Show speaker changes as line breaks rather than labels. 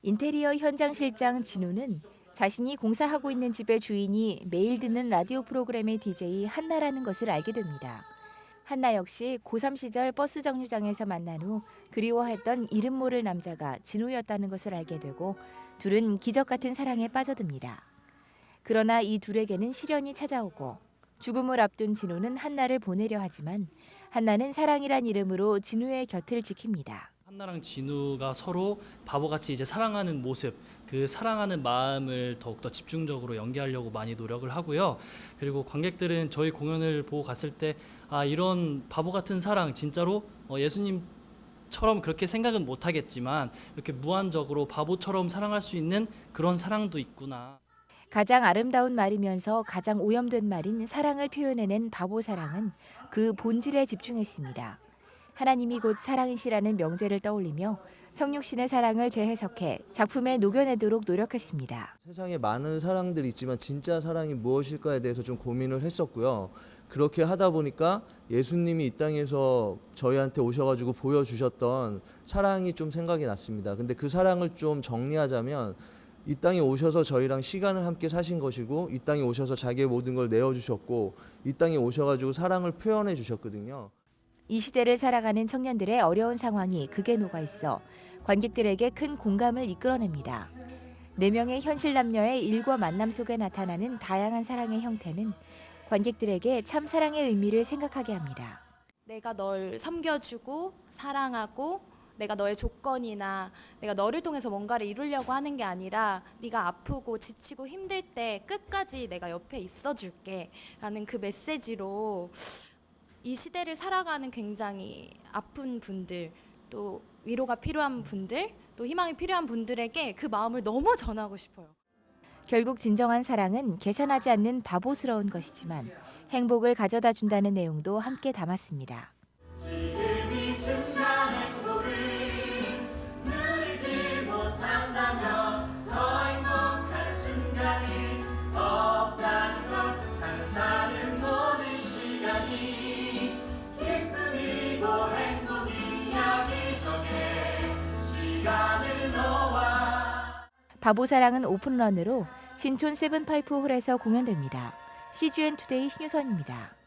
인테리어 현장 실장 진우는 자신이 공사하고 있는 집의 주인이 매일 듣는 라디오 프로그램의 DJ 한나라는 것을 알게 됩니다. 한나 역시 고3 시절 버스 정류장에서 만난 후 그리워했던 이름 모를 남자가 진우였다는 것을 알게 되고 둘은 기적 같은 사랑에 빠져듭니다. 그러나 이 둘에게는 시련이 찾아오고 죽음을 앞둔 진우는 한나를 보내려 하지만 한나는 사랑이란 이름으로 진우의 곁을 지킵니다.
한나랑 진우가 서로 바보같이 이제 사랑하는 모습, 그 사랑하는 마음을 더욱더 집중적으로 연기하려고 많이 노력을 하고요. 그리고 관객들은 저희 공연을 보고 갔을 때, 아, 이런 바보 같은 사랑, 진짜로 어, 예수님 처럼 그렇게 생각은 못 하겠지만, 이렇게 무한적으로 바보처럼 사랑할 수 있는 그런 사랑도 있구나.
가장 아름다운 말이면서 가장 오염된 말인 사랑을 표현해낸 바보 사랑은 그 본질에 집중했습니다. 하나님이 곧 사랑이시라는 명제를 떠올리며 성육신의 사랑을 재해석해 작품에 녹여내도록 노력했습니다.
세상에 많은 사랑들이 있지만 진짜 사랑이 무엇일까에 대해서 좀 고민을 했었고요. 그렇게 하다 보니까 예수님이 이 땅에서 저희한테 오셔가지고 보여주셨던 사랑이 좀 생각이 났습니다. 근데 그 사랑을 좀 정리하자면 이 땅에 오셔서 저희랑 시간을 함께 사신 것이고 이 땅에 오셔서 자기의 모든 걸 내어 주셨고 이 땅에 오셔 가지고 사랑을 표현해 주셨거든요.
이 시대를 살아가는 청년들의 어려운 상황이 극에 녹아 있어 관객들에게 큰 공감을 이끌어냅니다. 네 명의 현실 남녀의 일과 만남 속에 나타나는 다양한 사랑의 형태는 관객들에게 참 사랑의 의미를 생각하게 합니다.
내가 널 섬겨주고 사랑하고 내가 너의 조건이나 내가 너를 통해서 뭔가를 이루려고 하는 게 아니라 네가 아프고 지치고 힘들 때 끝까지 내가 옆에 있어 줄게 라는 그 메시지로 이 시대를 살아가는 굉장히 아픈 분들 또 위로가 필요한 분들 또 희망이 필요한 분들에게 그 마음을 너무 전하고 싶어요.
결국 진정한 사랑은 계산하지 않는 바보스러운 것이지만 행복을 가져다 준다는 내용도 함께 담았습니다. 바보 사랑은 오픈런으로 신촌 세븐파이프 홀에서 공연됩니다. CGN 투데이 신유선입니다.